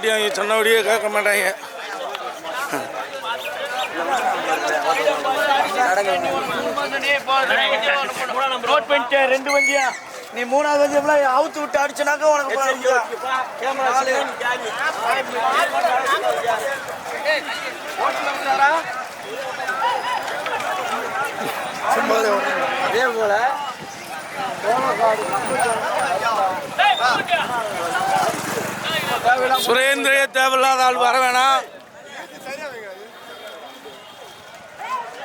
ஓகாட்டியும் சொன்னபடியே கேட்க மாட்டாங்க. ரெண்டு வண்டியா? நீ மூணாவது எல்லாம் அவுத்து விட்டு அடிச்சனாக்க உனக்கு. அதே போல சுரேந்திரே தேவையில்லாத ஆள் வர வேணாம்.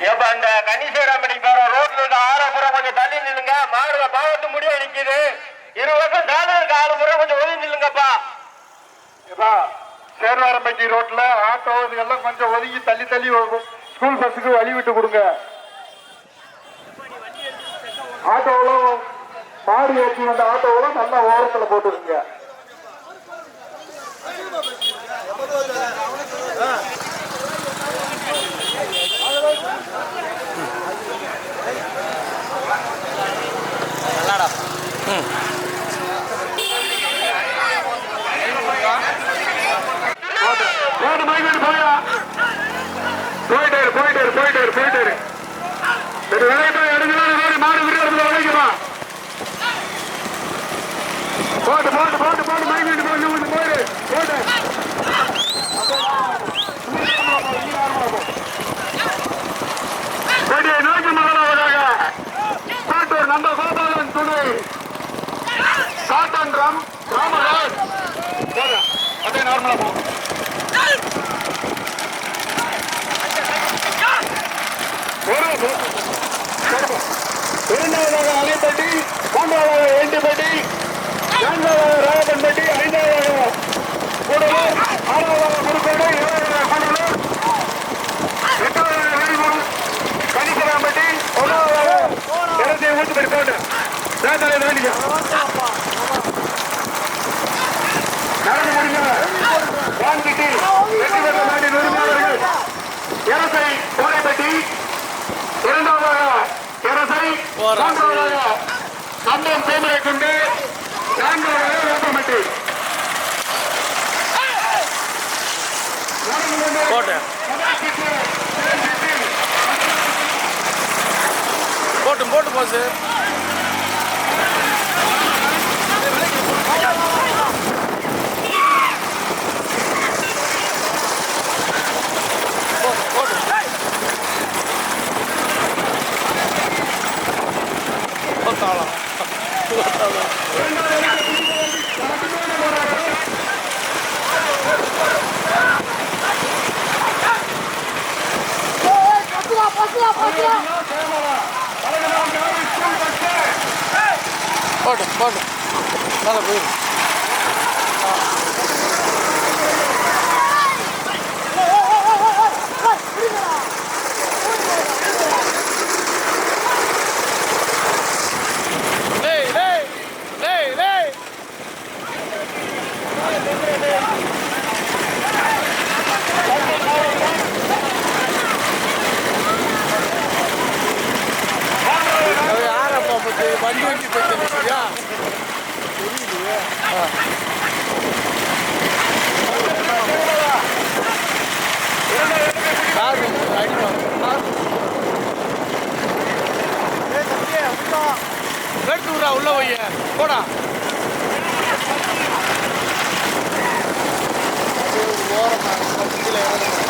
ஏப்பா இந்த கனிசேராமணி போற ரோட்ல இருக்க ஆறாப்புறம் கொஞ்சம் தள்ளி நில்லுங்க. மாடு பாவத்து முடிய நிக்குது இரு வருஷம் தானே இருக்க ஆறு முறை கொஞ்சம் ஒதுங்கி நில்லுங்கப்பா. ஏப்பா சேர்வாரம்பட்டி ரோட்ல ஆட்டோ இதெல்லாம் கொஞ்சம் ஒதுங்கி தள்ளி தள்ளி வரும். ஸ்கூல் பஸ்ஸுக்கு வழி விட்டு கொடுங்க. ஆட்டோவெல்லாம் மாடு ஏற்றி வந்த ஆட்டோவெல்லாம் நல்லா ஓரத்துல போட்டுருங்க போடு காட்டான் ராமராஜ். போதும் அப்படியே நார்மலா போ. இரண்டாவதாக அலைப்பட்டி மூன்றாவதாக ஏண்டிப்பட்டி நான்காவதாக ராயப்பன்பட்டி ஐந்தாவதாக கூடலூர் ஆறாவதாக குறுக்கோடு ஏழாவதாக கூடலூர் எட்டாவதாக வேலூர் கனிசராம்பட்டி ஒன்றாவதாக இருபத்தி ஊத்துப்படி போட்டு சேத்தலை வேண்டிய நடந்து வாங்கிட்டு வெற்றி பெற்ற நாட்டின் உரிமையாளர்கள் இரசை கோடைப்பட்டி இரண்டாவதாக இரசை மூன்றாவதாக கம்பம் சேமரை கொண்டு நான்காவதாக வேப்பம்பட்டி போட்டேன். போட்டும் போட்டு போச்சு போட்டும் போட்டும் மேலே போயிடும் போறான்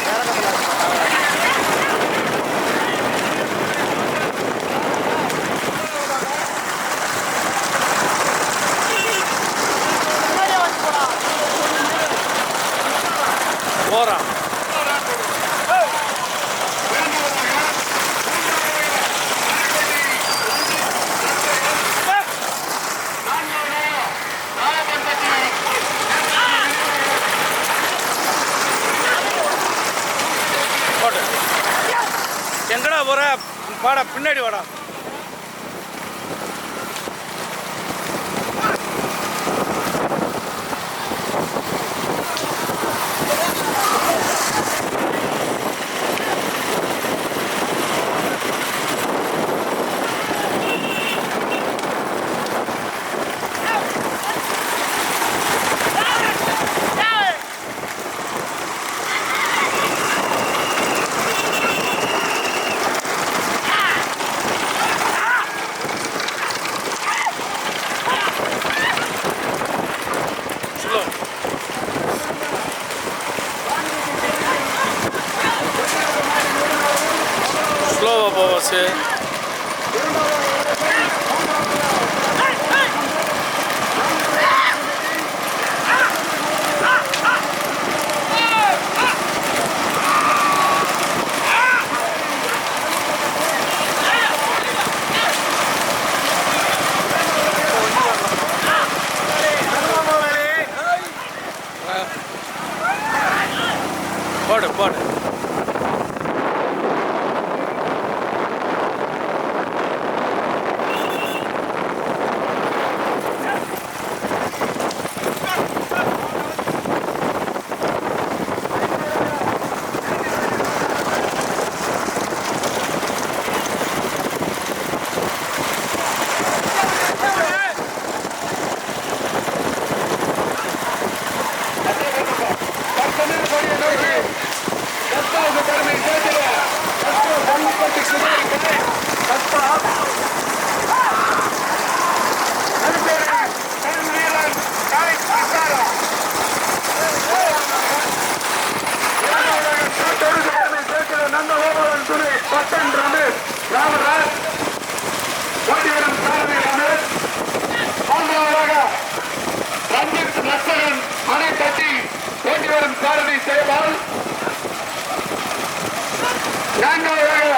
நான்காவதாக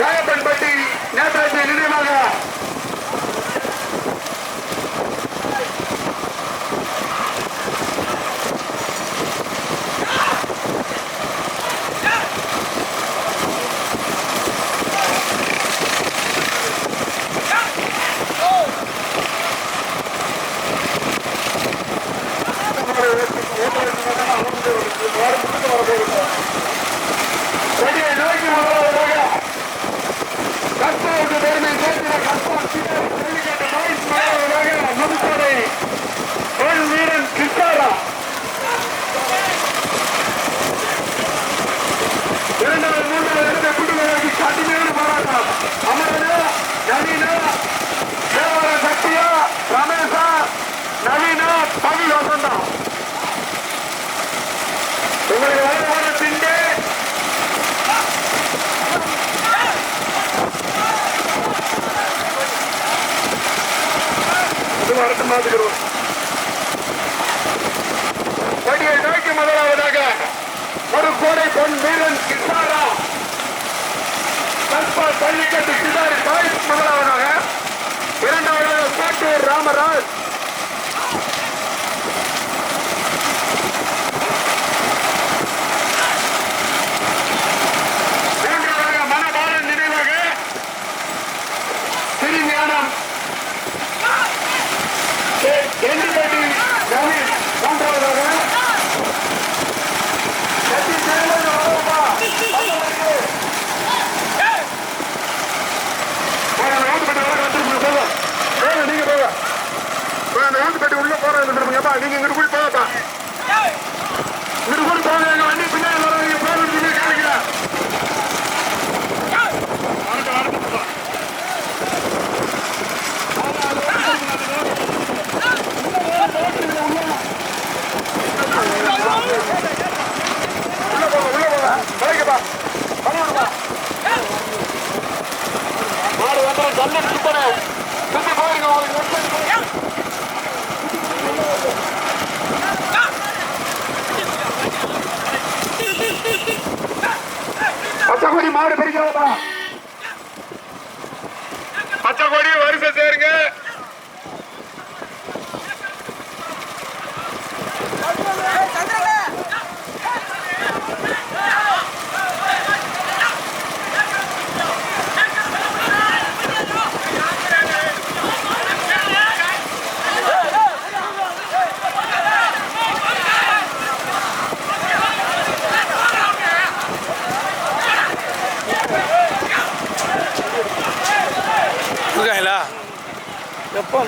ராயப்பன்பட்டி நேதாஜி நினைவாக கொடியை நோக்கி முதலாவதாக கற்போக்கு பெருமை சேர்ந்த கற்போம் ஜல்லிக்கட்டு பாய்ஸ் முதலாவதாக முதுக்கோடை கோயில் வீரன் கிருஷ்ணாரா இரண்டாவது மூன்றாவது இடத்தை குடும்பங்களுக்கு கடுமையான போராட்டம் அமரனா நவீனா தேவர சக்தியா ரமேஷா நவீனா பவி வசந்தா உங்களுக்கு வரவான பின்பே அது வரட்டு மாத்துக்கிறோம் கொடியை நோக்கி முதலாவதாக ஒரு கோடை பொன் வீரன் கிருஷ்ணாரா கற்பா பள்ளிக்கட்டு சிதாரி பாய்ஸ் முதலாவதாக இரண்டாவதாக கோட்டூர் ராமராஜ்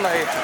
Adelaide.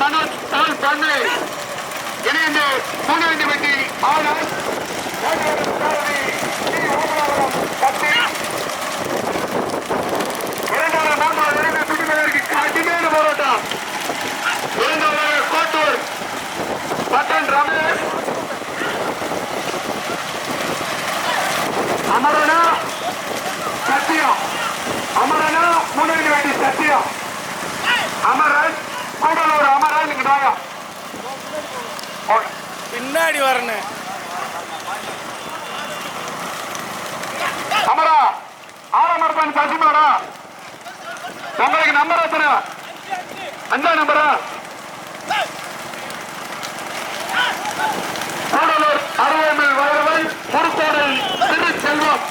மனோஜ் பால் பண்ணை இணைந்து மூணாவது வண்டி ஆனந்த் இரண்டாவது மூன்றாவது இணைந்து பிடிப்பதற்கு கடுமையான போராட்டம் இரண்டாவது கோட்டூர் பட்டன் ரமேஷ் அமரனா சத்தியம் அமரனா மூணாவது வண்டி சத்தியம் பின்னாடி வரணும் அமரா ஆரம்பத்தான் சசிமாரா உங்களுக்கு நம்பர் எத்தனை? அஞ்சா நம்பரா கூடலூர் அருவேமில் வயல்வன் குறுக்கோடை திருச்செல்வம்.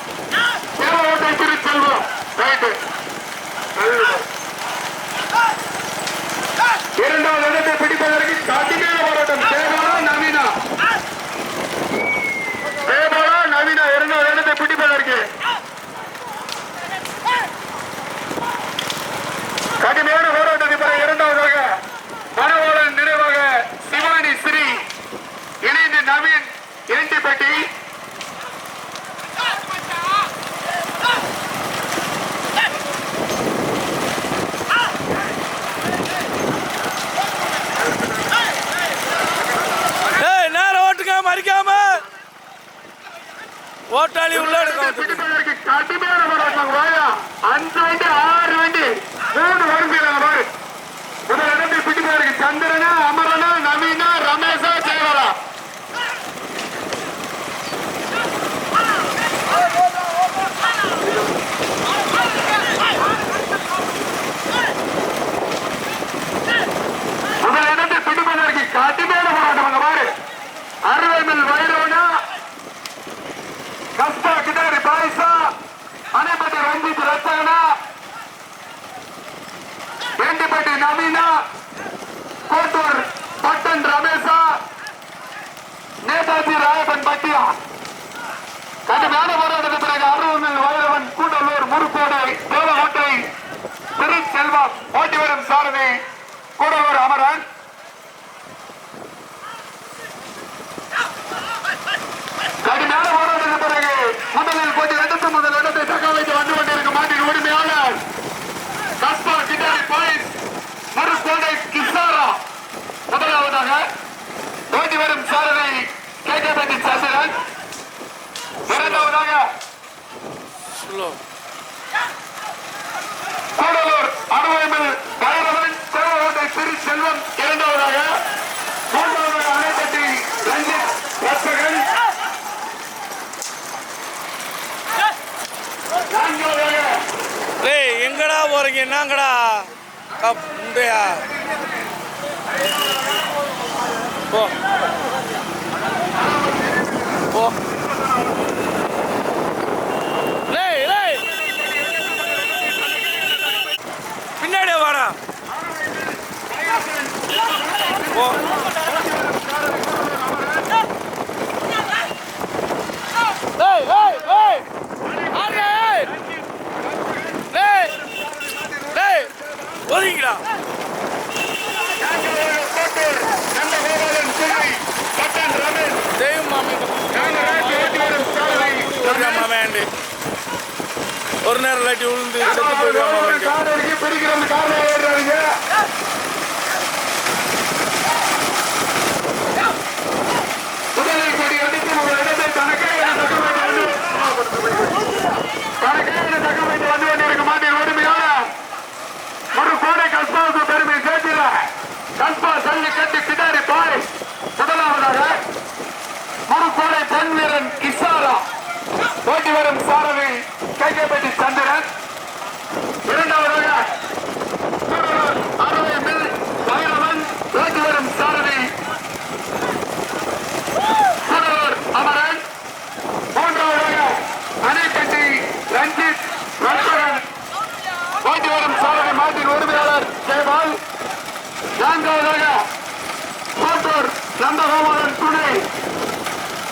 திருவோட்டை திருச்செல்வம். ரைட்டு இரண்டாவது இடத்தை பிடிப்பதற்கு கடுமையான போராட்டம். தேவை கவிதா இருநூறு இடத்தை இருக்கு கடுமையான போராட்டத்தை பெற இரண்டாவதாக மனவோட நிறைவாக சிவானி ஸ்ரீ இணைந்து நவீன் இரண்டிப்பட்டி ஓட்டாளி உள்ள கடுமையான போராட்டம் வாயா அஞ்சு வண்டி ஆறு வண்டி மூணு வரும் முதல் இடத்தை பிடிப்பதற்கு சந்திரனா அமரனா நவீனா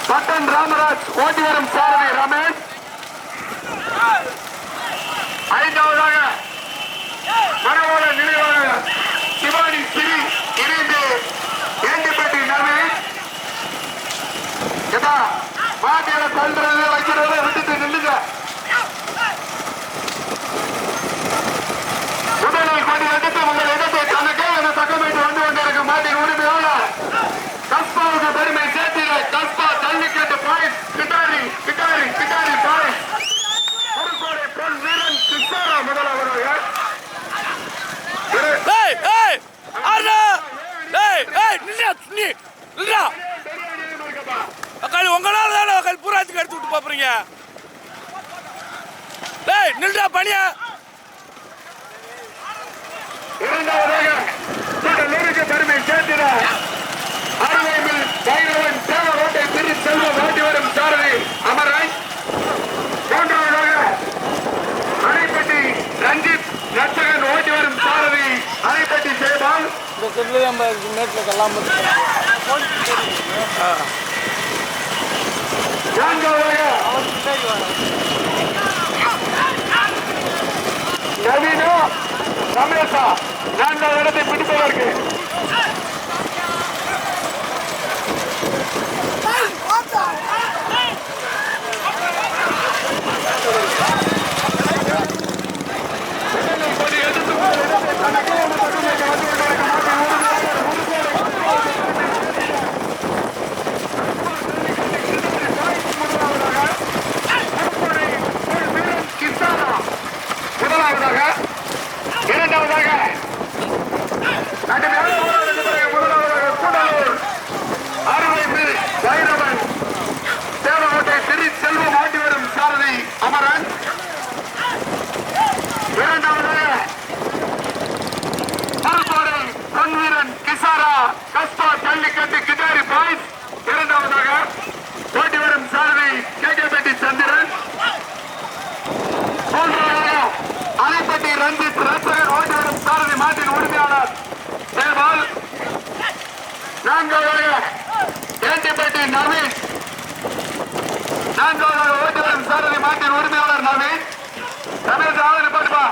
பட்டன் ராமராஜ் ஓட்டி வரும் சாரதி ரமேஷ். ஐந்தாவதாக மனவோட நினைவாக சிவானி சிறி இணைந்து ஏண்டிப்பட்டி நவீன் மாநில தந்திர வைக்கிறது பாயிண்ட் கிட்டாரி கிட்டாரி கிட்டாரி பாயிண்ட் மறுபடி பொன் வீரன் கிருஷ்ணா முதலாவதாக செட்டில் நம்ம மேட்டில் கல்லாம் நவீனா ரமேஷா நான்காவது இடத்தை பிடிப்பதற்கு மாட்டின் நவீன் நான்காவது ஓட்டுநர் சாரதி மாட்டின் உரிமையாளர் நவீன் தமிழ் ஆதரவு பண்ணுவா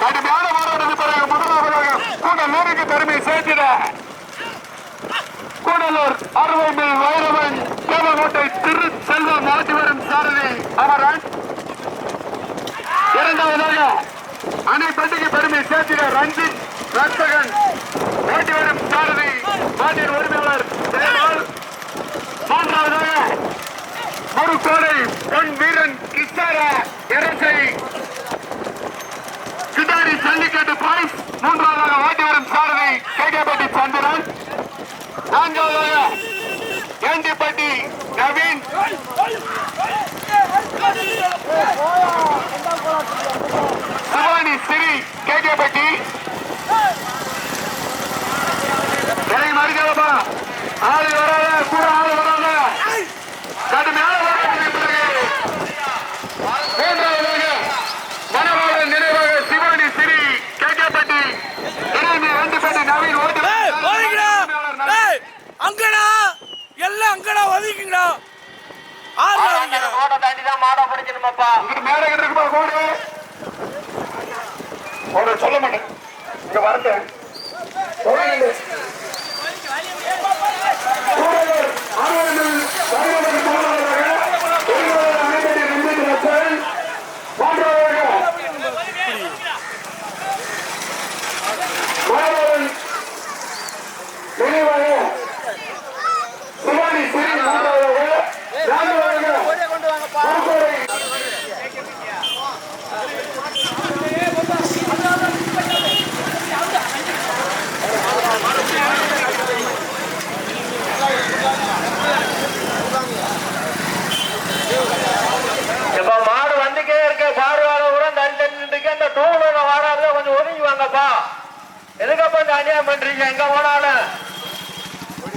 கடுமையான மாநாடு முதலாவதாக கூட நேருக்கு பெருமை சேர்த்திட. திருச்சி சேர்த்திட ரஞ்சித் ரத்தகன் ஓட்டி வரும் சாரதி மாட்டின் உரிமையாளர் மூன்றாவதாக மறுகோடை பொன் வீரன் கிச்சாரா எரசை. கிடாரி ஜல்லிக்கட்டு பாய்ஸ். மூன்றாவதாக ஓட்டி வரும் சாரதி கேகேபட்டி சந்திரன். நான்காவதாக கேண்டிப்பட்டி நவீன்.